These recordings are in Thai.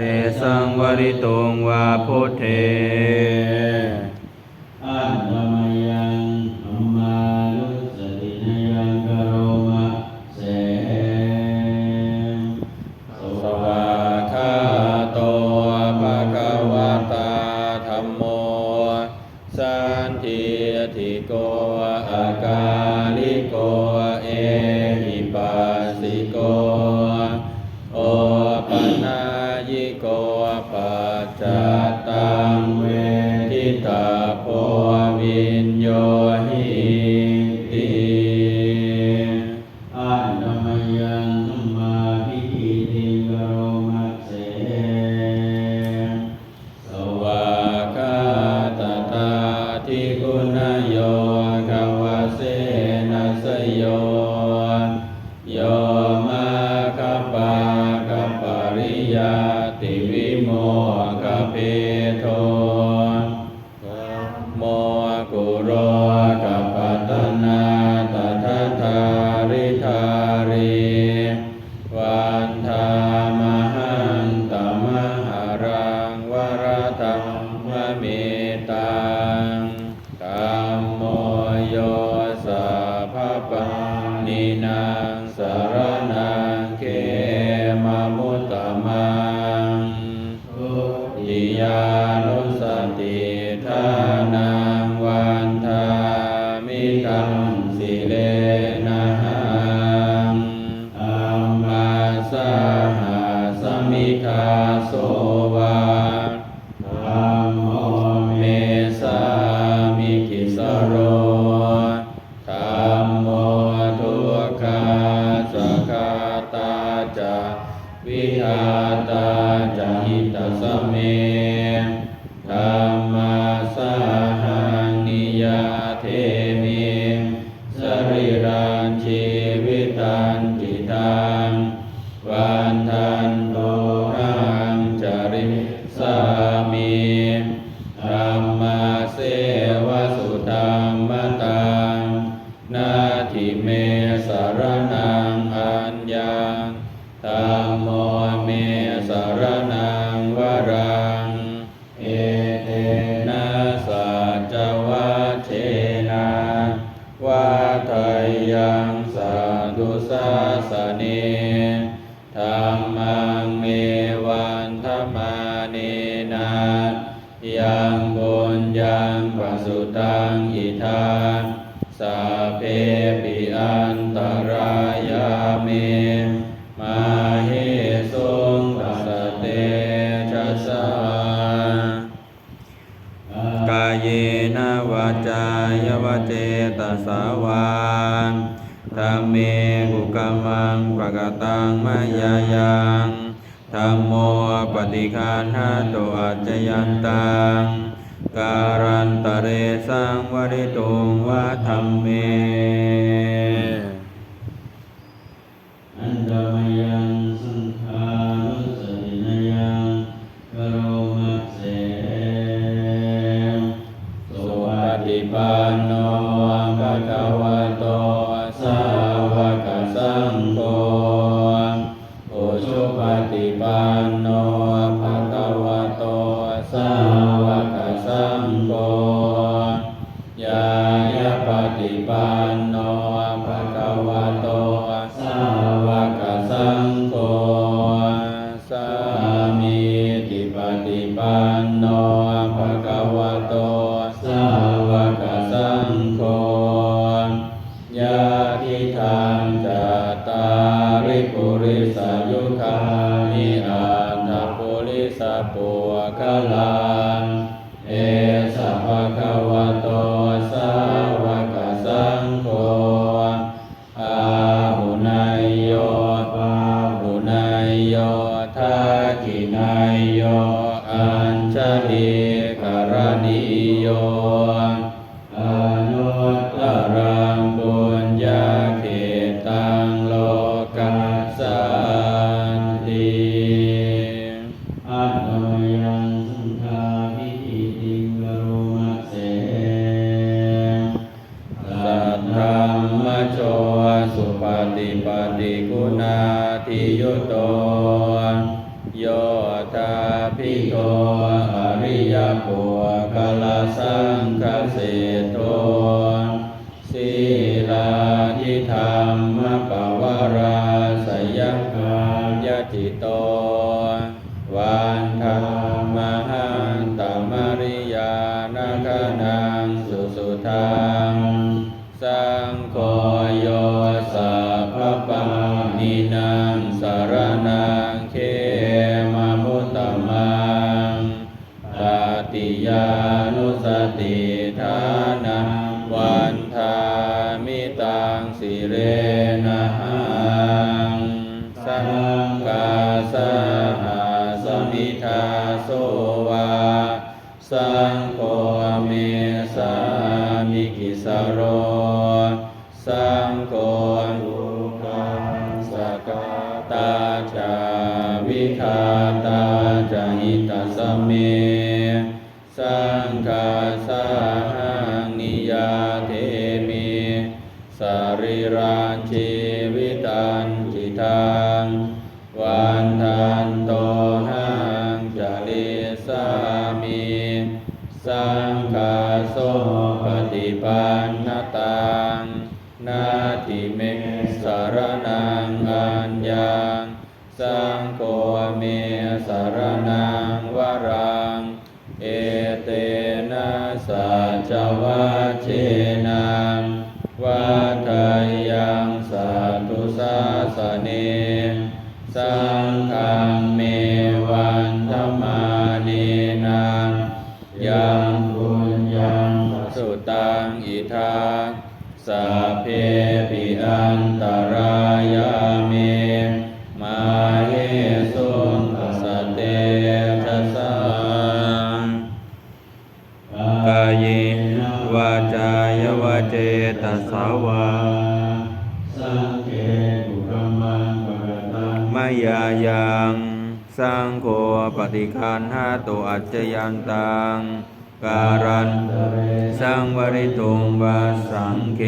เรสังวริตุงวาพุทเทอันตมยังธรรมานุสตินยังกโรมะเสสวาคาโตภะคะวะตาธัมโม สันทิติโกอาการิโก เอหิปัสสิโก จ ติวิโมกเปโท สเมธรรมาสหังนิยาเทมิสริรันชีวิตันจิตังวันทันโตหังจริสามิธรรมาเสวสุธรรมตังนาทิเมสารนังอัญญังธรรมโมเมสารน งสาธุสาสเนธรรมังเมวันธรรมาเนนายังบุญยังปัสสุตังอิทาน สาเพปิอัน รันตะเรสังวริตุงวะธรรมเมอันตมยังสังฆานุสตินยังกโรมะเสสุปฏิปันโนภะคะวะโตสาวกสังโฆอุชุปฏิปัน โยตาพิโตอริยปวกาลสังคเสโตสีลาทิธรรมปวาราสยกายติโต วันธรรมหันตมริยานักนังสุสุทังสา ตังสิเรนะหังสังกาสหาสมิทาโสวา สังโฆเมสามิกิสโร สังโฆอุกังสกตาจาวิคาตาจหิตาสเม สรีรังชีวิตันจิตังวันทันโตหังจาริสามีสังฆาโสปฏิปันนตังนาทิเมสารนังอัญญังสังโฆเมสารนังวรัง เอเตนะสัจวัชเชนังว่า ฏิคันหาตุอัจจยันตังการันสังวริตุงวาสังเก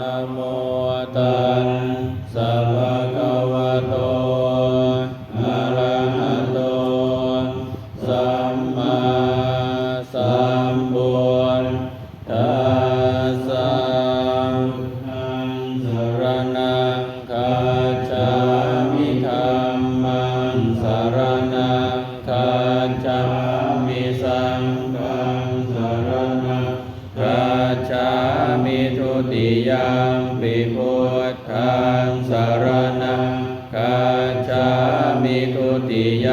นะโมตั จ